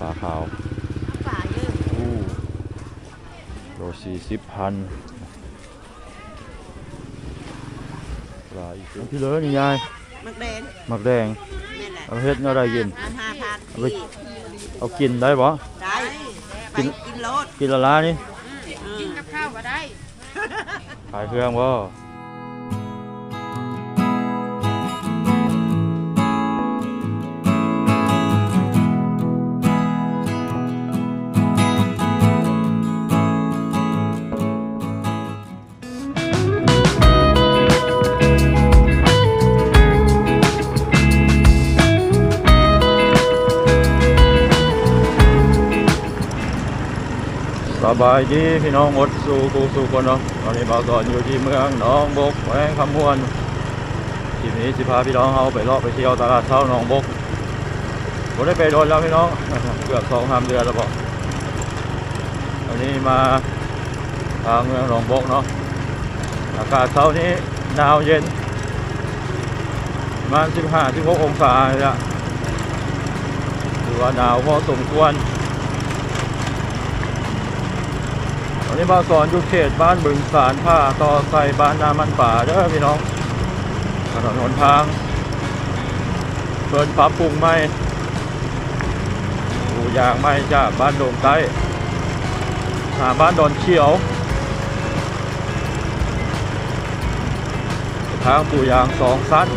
ปลาขาวป่าเยอะอู้โลสี่สิบพันปลาอีกแล้วพี่เลยนี่ยายมักแดงหมักแดงนี่นแหละเอาเฮ็ดเนาะได้ยินอันห้าพันเอาไปเอากินได้บ่ได้ไปกินกินโลดกินละล้านี่กินกับข้าวก็ได้ขายเครื่องบ่ บายดีพี่น้องหมดสู่กูสู่คนเนาะตอนนี้เราก่อนอยู่ที่เมืองหนองบกแขวงคำมวนทีนี้สิพาพี่น้องเอาไปเลาะไปเที่ยวตลาดเช้าหนองบกผมได้ไปโดนแล้วพี่น้องเกือบสองสามเดือนแล้วบอกวันนี้มาทางเมืองหนองบกเนาะอากาศเช้านี้หนาวเย็นประมาณสิบห้าสิบหกองศาเลยอะถือว่าหนาวพอสมควร วั นนี้มาสอนอยู่เขตบ้านบึงสารผ้าต่อใส่บ้านนามันป่าเด้อพี่น้องถนนหนทางเปิดปรับปรุงใหม่ปูยางใหม่จากบ้านโดมใต้หาบ้านดอนเขียว ทางปูยางสองสั้น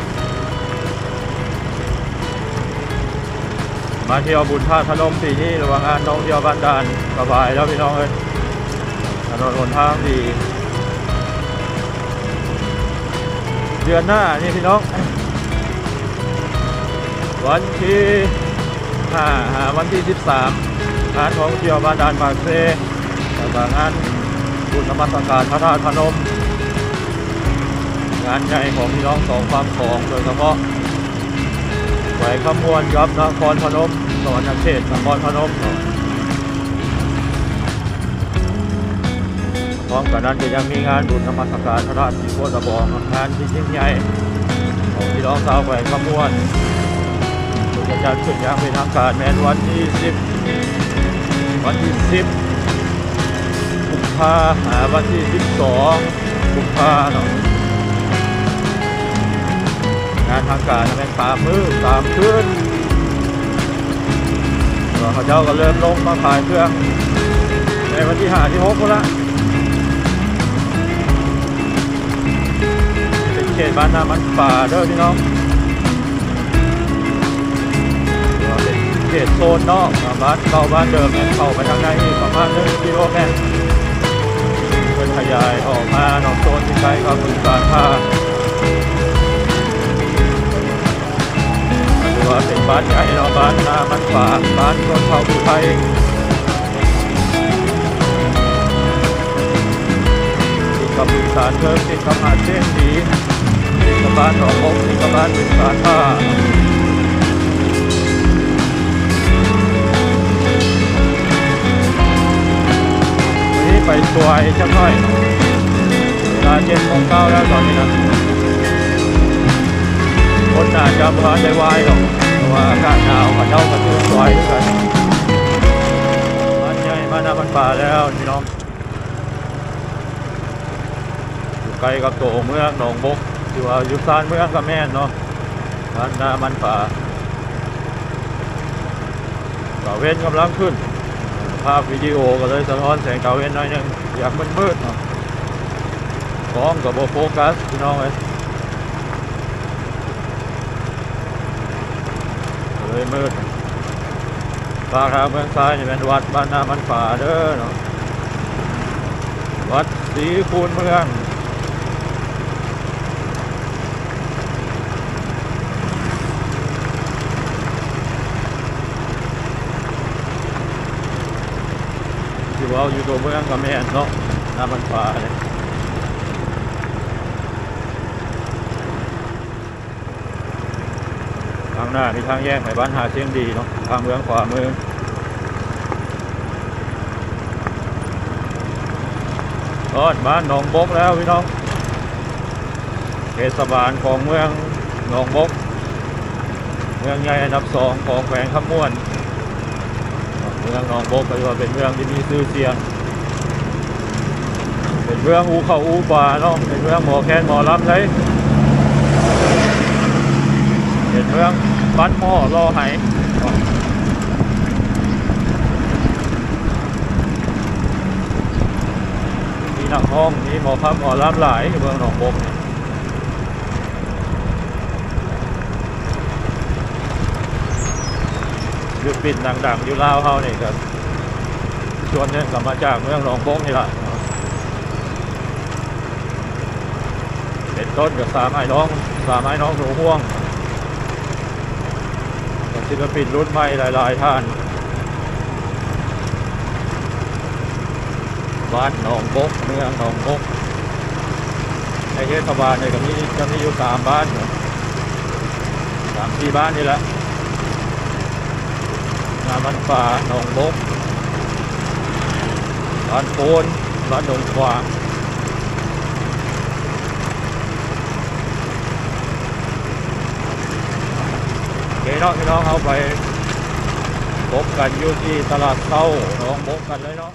มาเที่ยวบุญธาตุพนมปีนี้ระว่างงานน้องเที่ยวบ้านดานสบายแล้วพี่น้องเอ้ย ถนนหนทางดี เดือนหน้านี่พี่น้อง วันที่ห้าหาวันที่สิบสามงานท่องเที่ยวบ้านดานปากเซแล้วก็งานบุญนมัสการพระธาตุพนม งานใหญ่ของพี่น้องสองฝั่งของโดยเฉพาะไหวขมวนกับนครพนมสวรรณเขตนครพนม ร้อมกับนั้นก็ยังมีงานบุญนมัสการพระราชสีโคตรบองงานที่ยิ่งใหญ่ของพี่น้องชาวแขวงขมวนจะจัดขึ้นอย่างเป็นทางการแม้นวันที่10วันที่10กุมภาหาวันที่12กุมภาเนาะงานทางการเป็นสามมือสามคืนแล้วเขาเจ้าก็เริ่มลงมาขายเครื่องในวันที่หาที่หกแล้วเป็นเข ตบ้านนามันป่าเด้อพี่น้องเป็นเขตโซนนอกบ้านเก่าบ้านเดิมเข้าไปทางในนี่ประมาณหนึ่งกิโลเมตรเป็นขยายออกมานอกโซนที่ใกล้กับบึงการท่าหรือว่าเป็นบ้านใหญ่เนาะบ้านนามันป่าบ้านคนเผ่าผู้ไทยกับบึงสารเดิมติดกับหาเส้นดีติดกั บ้านหนองมกติกบบ้านบึงสารท่าวันนี้ไปสวยจังหน่อยเวลาเจ็ดโมงเก้าแล้วตอนนี้นะคนอาจจะพอใจวายหรอกเพราะว่าอากาศหนาวกับเจ้ากระตุ้นสวยด้วยกันบ้านใหญ่บ้านนามันป่าแล้วพี่น้องอยู่ไกลกับตัวเมืองหนองบก อยู่วาอยู่ซานเมืองกับแม่นเนาะบ้านนามันป่าตาเว้นกำลังขึ้น ภาพวิดีโอก็เลยสะท้อนแสงตาเว้นหน่อยนึงอยากมันมืดเนาะกล้องกับโบโฟกัสพี่น้องเลยเลยมืดปากทางเมืองซ้ายนี่เป็นวัดบ้านนามันป่าเด้อเนาะวัดศรีคูณเมือง ที่ว่าอยู่ตัวเมืองกับแม่นเนาะน้ามันฟ้าเลยทางหน้ามีทางแยกไปบ้านหาเชียงดีเนาะทางเมืองขวามือรอดบ้านหนองบกแล้วพี่น้องเทศบาลของเมืองหนองบก เมืองใหญ่อันดับสองของแขวงขมวน เมืองหนองบกก็ถือว่าเป็นเมืองที่มีชื่อเสียง เป็นเมืองอูเขาอูป่าเนาะเป็นเมืองหมอแคนหมอลำใช้เป็นเมืองบ้านหม้อรอไหมีนักห้องมีหมอพักหมอลำหลายเมืองหนองบก ยุดปิดดังๆอยู่ลาวเฮานี่ก็ชวนเนี่ยกลับมาจากเมืองหนองบกนี่แหละเป็นต้นกับสามไอ้น้องสามไอ้น้องหนูห่วงศิลปินรุ่นใหม่หลายๆท่านบ้านหนองบกเมืองหนองบกในเทศบาลเนี่ยก็มีจะมีอยู่สามบ้านเนอะสามสี่บ้านนี่แหละ งานบ้านป่าหนองบกบ้านโพนบ้านดงขวางโอเคเนาะพี่น้องเอาไปพบกันอยู่ที่ตลาดเต้าหนองบกกันเลยเนาะ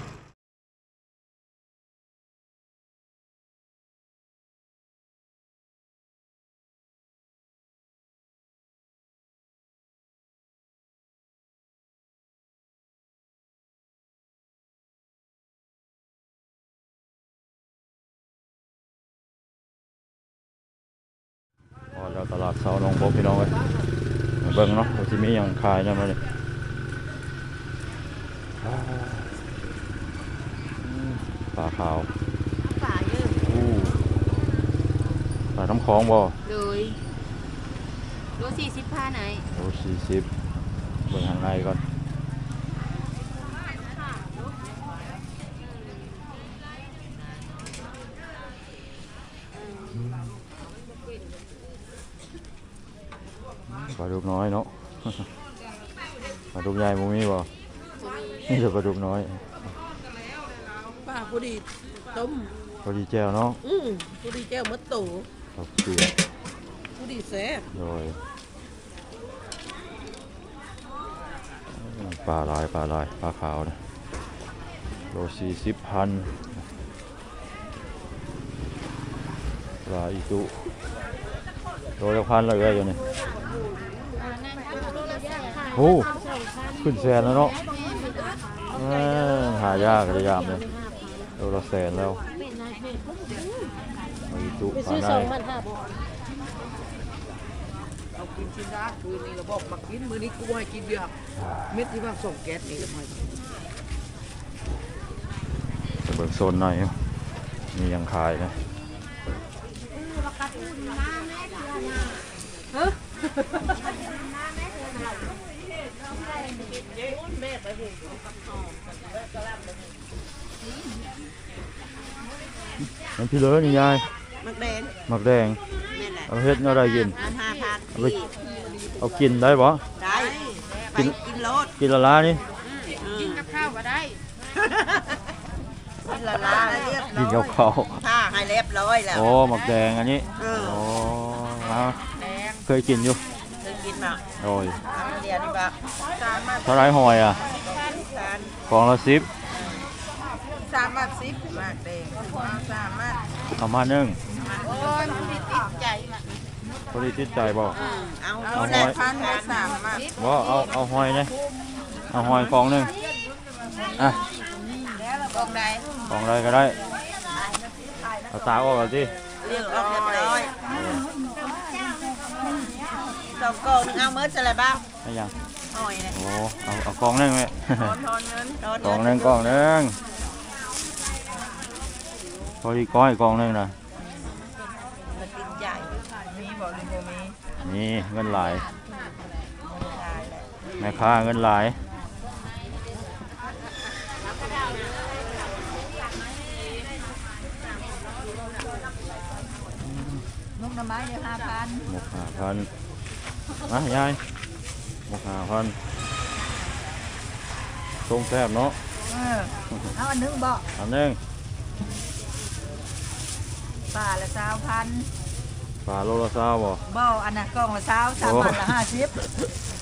ตลาดเช้าหน้องบกพี่น้องเว้ยมาเบิ่งเนาะว่าสิมีหยังขายเนี่ยมาเนี่ยปลาขาวป่าเยอะอู้ปลาน้ำคลองบ่เลยรถสี่สิบผ้าไหนโอ้สี่สิบเบิ่งข้างในก่อน ปลาดุกน้อยเนาะปลาดุกใหญ่บ่มีบ่นี่จะปลาดุกน้อยป่าพอดีต้มพอดีแจ้วเนาะอืมพอดีแก้วมัดโตครับเปียกพอดีแซ่บโดยปลาลายปลาลายปลาขาวนะโลสี่สิบพันปลาอีตุโลละพันเลยอยู่นี่ โอ้ขึ้นแสนแล้วเนาะเอ้ยหายากระยามเลยโลละแสนแล้วปลาอีตุปลาในเอากินชิ้นละคืนนี้เราบอกมากินมื้อนี้กูให้กินเบียร์เม็ดที่ว่าส่งแก๊สนี่ก็ไม่จะเบิกโซนหน่อยมียังขายนะ มันพี่เลยนี่ยายมักแดงหมักแดง นี่นแหละเอาเฮ็ดเนาะได้กิน อันห้าพันเอาไป เอากินได้บ่ ได้ไปกินโลดกินละล้านี่ กินกับข้าวก็ได้กินละลาเรียบกินร้กัอบยข้าวผ้าให้เรียบร้อยแล้ว โอ้หมักแดงอันนี้เออ โอ้เอาแดงเคยกินอยู่ เคยกินมาโอ้ยอันเดียวนี่บ่สามมาเท่าไรหอยอะสามกล่องละสิบสามมาสิบมากแดงสามมาเอามานึ่งโอ้ยมันมีติดใจมาพอดีติดใจบ่เอาเอาเอาหอยแหละพันไปสามมาบ่เอาเอาหอยนะเอาหอยกล่องหนึงอะกองใดกล่องอะไรก็ได้เอาตาออกก่อนสิเรียกออกเรีย บร้อยสองกองหนึงเอาเมื่อจะอะไรบ้างให้ยังหอยเนี่ยโอ้เอาเอากล่องหนึงไหมทอน ทอนเงินทอนกล่องหเงินึนงกล่องหนึงพอดีก้อยกล่องหนึงนะมันติดใจมีบอกหรือบ่มีนี่เงินหลายใช่แหละแม่ค้าเงินหลายมุกน้ำไม้เดียวห้าพันหมกห้าพัน มายายหมกห้าพันทรงแซ่บเนาะเออเอาอันหนึงบอกอันหนึงป่าละสาวพันปลาโลละซาวบ่บ่อันน่ะกล่องละสาวสามโอ้อันละห้าสิบ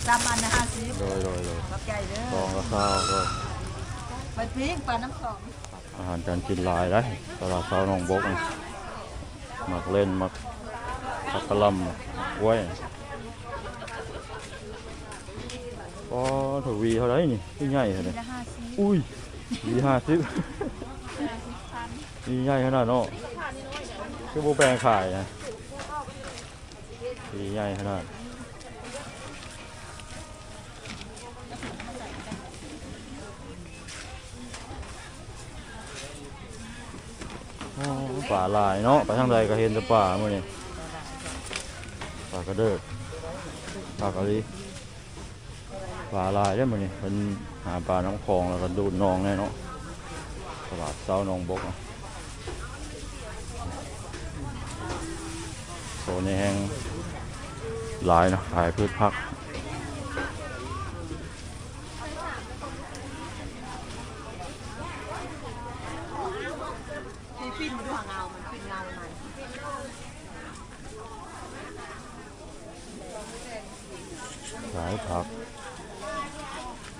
สามอันละห้าสิบโดยโดยโดยขอบใจเด้กอองละซาวโดยไปพริกปลาน้ำสองอาหารการกินหลายได้ตลาดเช้าหนองบกนี่มักเล่นมักผักกะหล่ำกล้วย ก็ถวีเท่าไหรนี่ที่ใหญ่เท่าไหรละห้าสิบอุ้ยวีห้าสิบวีใหญ่ขนาดเนาะคือโบแปลงขายนะวีใหญ่ขนาดโอ้ป่าหลายเนาะไปทางใดก็เห็นแต่ป่าเมื่อนี้ป่ากระเดิดป่ากระลี ปลาลายได้หมื่อนี้เป็นหาปลาน้ำคลองแล้วก็ดูดนองแน่เนาะตลาดเช้านองบกอะโซนนี้แห้งหลายนะขายพืชผัก มีฟินมาดูหางเงา มันฟินเงามัน ขายผักโลเท่าใดมักแตงน้องสาว อันนี้โลละสิบ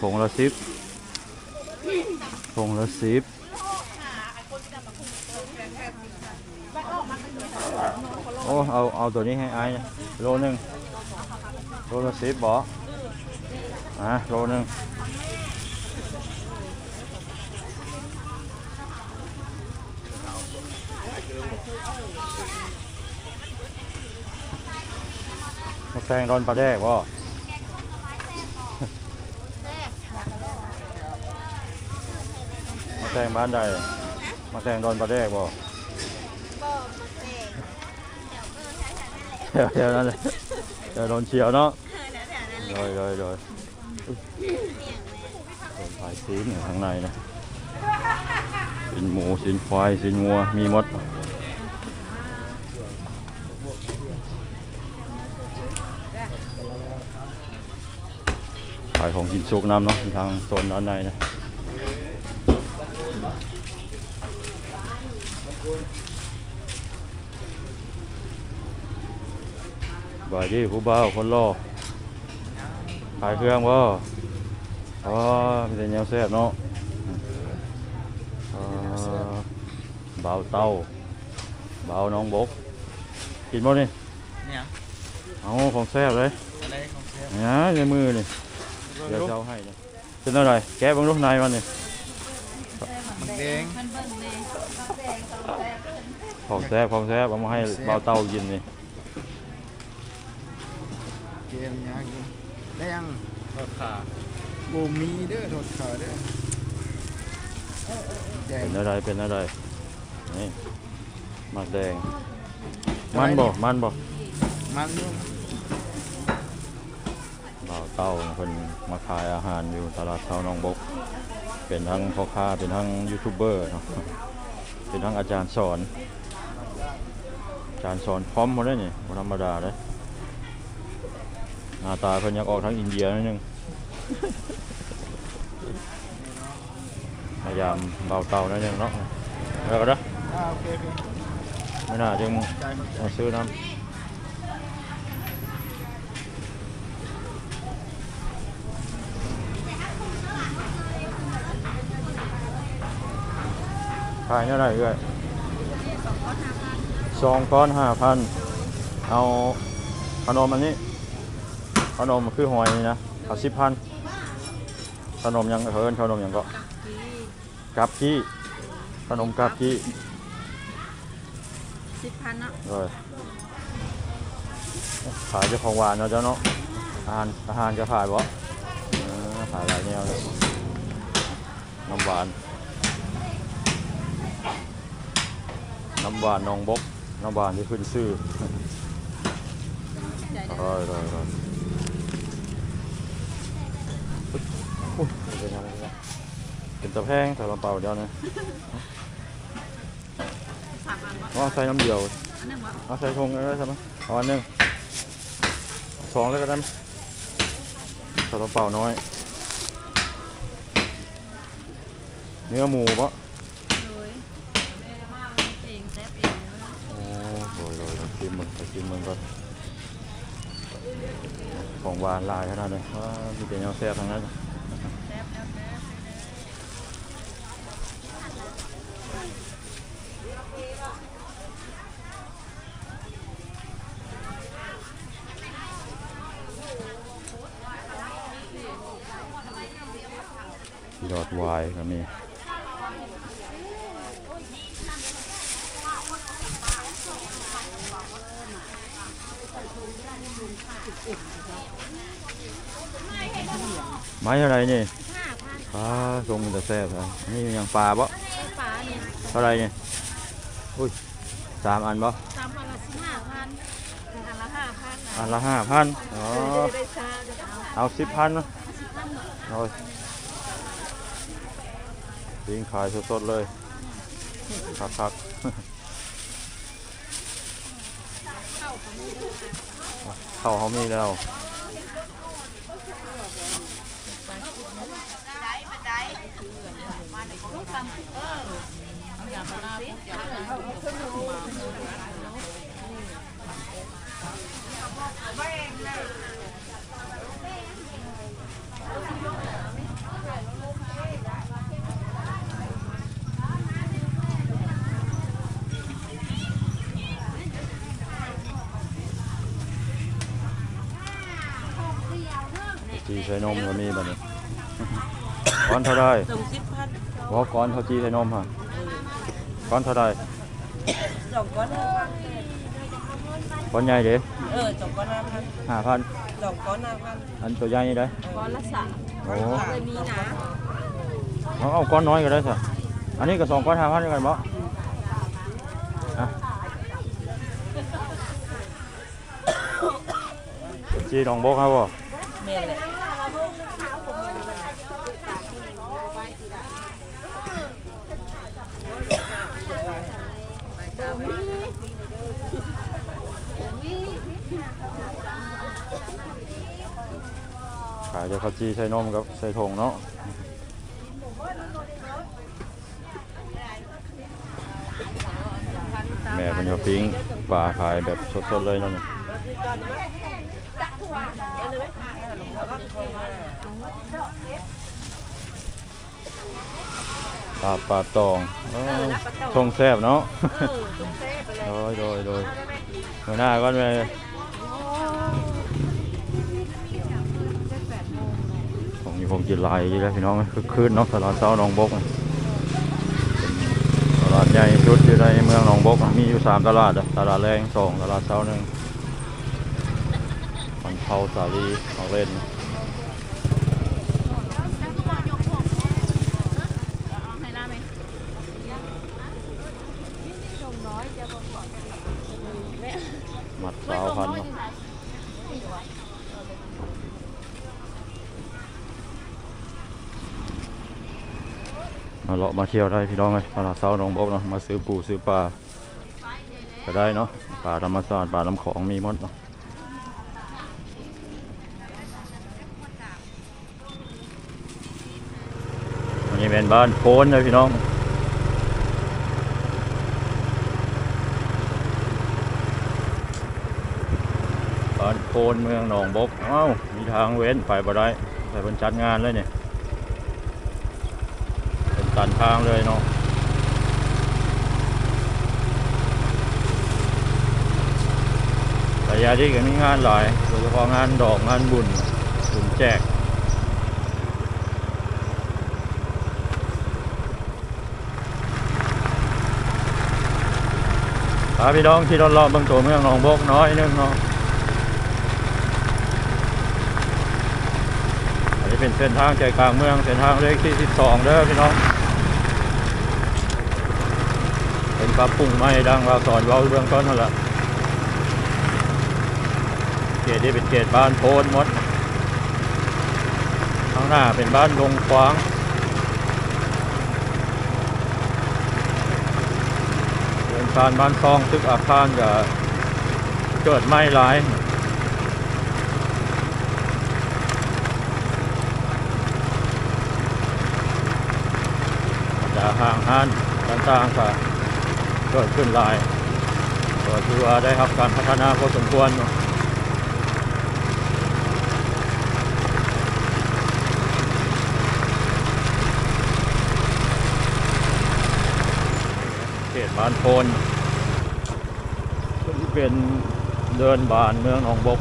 ผงละสิบผงละสิบโอ้เอาเอาตัวนี้ให้ไอ้นะโลหนึ่งโลละสิบบ่อะโลหนึ่งมา แตงร้อนปลาแดกบ่มาแตงบ้านใด มาแตงร้อนปลาแดกบ่เดี๋ยวเดี๋ยวนั่นเลยเดี๋ยวโดนเฉียวเนาะเลยเลยเลยอุ๊ยโดนผายซีนอยู่ข้างในนะสินหมูสินควายสินวัวมีหมด ขายของกินสุกน้ำเนาะทางโซนด้านในนะบายดีผู้บ่าวคนรอขายเครื่องบ่อ๋อมีแต่แนวแซ่บเนาะเอ่อบ่าวเต้าบ่าวน้องบก กินบ่นี่เนี่ยเอาของแซ่บเลยอะไรของเชฟเนี่ยในมือนี่ เดี๋ยวจะเอาให้เนี่ยเป็นอะไรแกะเบางลูกนายมันนี่มันแดงมันเบิ่งเลยของแซ่บของแซ่บเอามาให้เบาเต้ากินนี่เกมยากอยู่ได้ยังทอดขาโบมีเด้อทอดขาเด้อแดงเป็นอะไรเป็นอะไรนี่หมักแดงมันบ่มันบ่มันอยู่เบา เต้าเพิ่นมาขายอาหารอยู่ตลาดเช้าหนองบก เป็นทั้งพ่อค้าเป็นทั้งยูทูบเบอร์เนาะเป็นทั้งอาจารย์สอน อาจารย์สอนพร้อมหมดเลยนี่บ่ธรรมดาเลยหน้าตาเพิ่นอยากออกทั้งอินเดียนิดนึงพยายามเบาเตาหนั่นยังเนาะแล้วก็เด้ออ่าโอเคโอเคไม่น่าจึงใจมันใจมาซื้อน้ำ ขายเท่าไหร่เอ้ยสองก้อนห้าพันเอาขนมอันนี้ ขนมคือหอยนี่นะเอาสิบพันขนมยังเฮินขนมยังก็กับกี้ขนมกับกี้สิบพันเนาะเลยขายเจ้าของหวานเนาะเจ้าเนาะอาหารอาหารจะขายบ่เออขายหลายแนวเลยน้ำหวาน น้ำหวานนองบก น้ำหวานที่ขึ้นชื่อร้อยร้อยร้อยเป็นอะไรวะเป็นตะแพงแต่ละเป่าเดียวนะสามอันวะว่าใส่น้ำเดียวเอาใส่ทงกันได้ใช่ไหมเอาอันหนึ่งสองเลยก็ได้ไหมซาลาเปาน้อย เนื้อหมูปะ เลย เองแซ่บเองเลยโอ้โหโรยโรยชิมมึงไปชิมมึงก่อน ของหวานหลายขนาดเลยว่ามีแต่แนวแซ่บทั้งนั้นยอดวายก็มี ไม้อะไรนี่ปลาทรงมันจะแซ่บเลยอันนี่ยังปลาบ่ปลาเนี่ยเท่าไหรนี่อุ้ยสามอันบ่สามพันละสิบห้าพันอันละห้าพันอันละห้าพันอ๋อเอาสิบพันนะสิบพันหมดโอ้ยปิ้งขายสดๆเลยคักคักๆ เข้าเขามีแล้วจี ส่นมก็มีบัดนี้ ก้อนเท่าไรส่งสิบพันว่าก้อนเท่าจีใส่นมฮะก้อนเท่าไรสองก้อนห้าพันก้อนใหญ่เด้เออสองก้อนห้าพันห้าพันสองก้อนห้าพันอันตัวใหญ่นี่ได้ก้อนละสามโอ้เลยมีนะเอาเอาก้อนน้อยก็ได้สิอันนี้ก็สองก้อนห้าพันกันบ่อะจีดองบกครับบ่เมนเลย ข้าวจีใส่นมกับใส่ถงเนาะแม่เป็นยาปิ้งปลาขายแบบสดๆเลยเนาะนี่ปลาปลาตองทงแซ่บเนาะโดยโดยโดยหัวหน้าก็ไปข องอยู่ผมกินลายอยู่แล้วพี่น้องคือคืนเนาะตลาดเช้าหนองบกตลาดใหญ่ชุดอยู่ในเมืองหนองบกมีอยู่สามตลาดอะตลาดแรงสองตลาดเช้าหนึ่งมันเผาสาลีของเล่น ให้ได้ไหม หมัดสาวพันเนาะ มาเลาะมาเที่ยวได้พี่น้องเลยตลาดเช้าหนองบกเนาะมาซื้อปูซื้อปลาก็ได้เนาะปลาธรรมชาติปลาลำของมีมดเนาะอันนี้เป็นบ้านโพนเลยพี่น้องบ้านโพนเมืองหนองบกเอ้ามีทางเว้นไปบ่ได้ไปบนจัดงานเลยเนี่ย ทางเลยเนาะแต่ยาที่ก็มีงานหลายโดยเฉพาะงานดอกงานบุญบุญแจกพาพี่น้องที่รอบๆบางตัวเมืองหนองบกน้อยนึงเนาะอันนี้เป็นเส้นทางใจกลางเมืองเส้นทางเลขที่ 12เด้อพี่น้อง เปรับปรุงใหม่ดังเราสอนเว้าเบื้องต้นนั่นแหละเขตนี้เป็นเขตบ้านโพนมดข้างหน้าเป็นบ้านลงควางเดินการบ้านซองตึกอาคารกับเกิดไม้หลายจะห่างหันต่างๆก็เก็ขึ้นลายก็ถือว่าได้รับการพัฒนาพอสมควรเขตบานโพนเป็นเดินบานเมืองหนองบก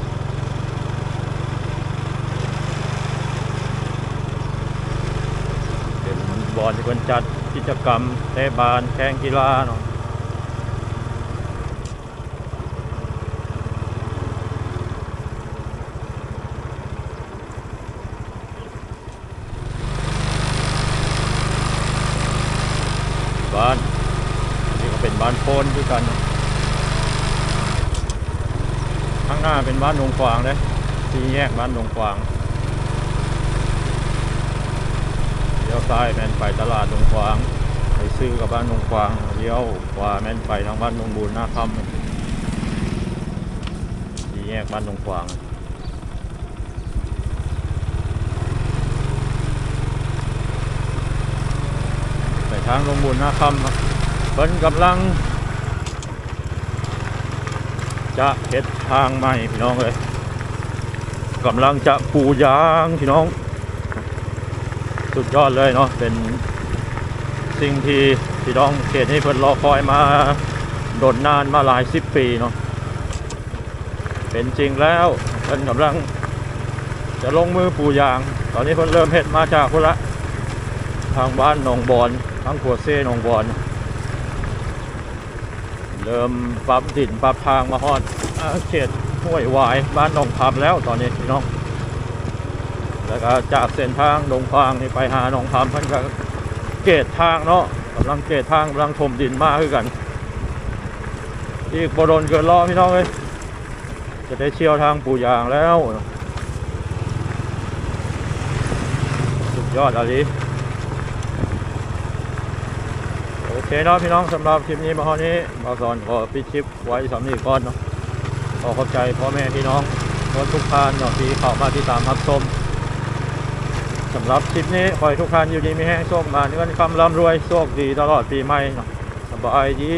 เป็นบอนที่คนจัดกิจกรรมเตะบานแข่งกีฬาเนาะานโพนด้วยกันข้างหน้าเป็นบ้านดงกวางเลยที่แยกบ้านดงกวางเลี้ยวซ้ายแม่นไปตลาดดงกวาง ไปซื้อกับบ้านดงกวางเลี้ยวขวาแม่นไปทางบ้านดงบูนหน้าค่ำที่แยกบ้านดงกวางไปทางดงบูนหน้าค่ำครับ พิ่นกำลัง จะเฮ็ดทางใหม่พี่น้องเลยกำลังจะปูยางพี่น้อง สุดยอดเลยเนาะเป็นสิ่งที่พี่น้องเขตนี้เพิ่นรอคอยมาโดนนานมาหลายสิบปีเนาะเป็นจริงแล้วเพิ่นกำลังจะลงมือปูยาง ตอนนี้เพิ่นเริ่มเฮ็ดมาจากพุ่นละ ทางบ้านหนองบอนทางขัวเซ่หนองบอน เริ่มปรับดินปรับทางมาฮอดเขตห้วยวายบ้านหนองพับแล้วตอนนี้พี่น้อง แล้วก็จากเส้นทางดงฟางนี่ไปหาหนองคำเพันก็เกตทางเนาะกำลังเกตทางกำลังถมดินมากขึ้นกัน อีกบดนเกินรอพี่น้องเลยจะได้เชี่ยวทางปูยางแล้ว สุดยอดอะไรโอ เคเนาะพี่น้องสำหรับคลิปนี้มาเท่านี้มาสอนขอปิดคลิปไว้สำนีก้อนเนาะขอขอบใจพ่อแม่พี่น้องทุกท่านเนาะที่เข้ามาที่ตามรับชมสำหรับคลิปนี้ขอให้ทุกท่านอยู่ดีมีแห้งโชคมาเงินคำร่ำรวยโชคดีตลอดปีใหม่เนาะสบายดี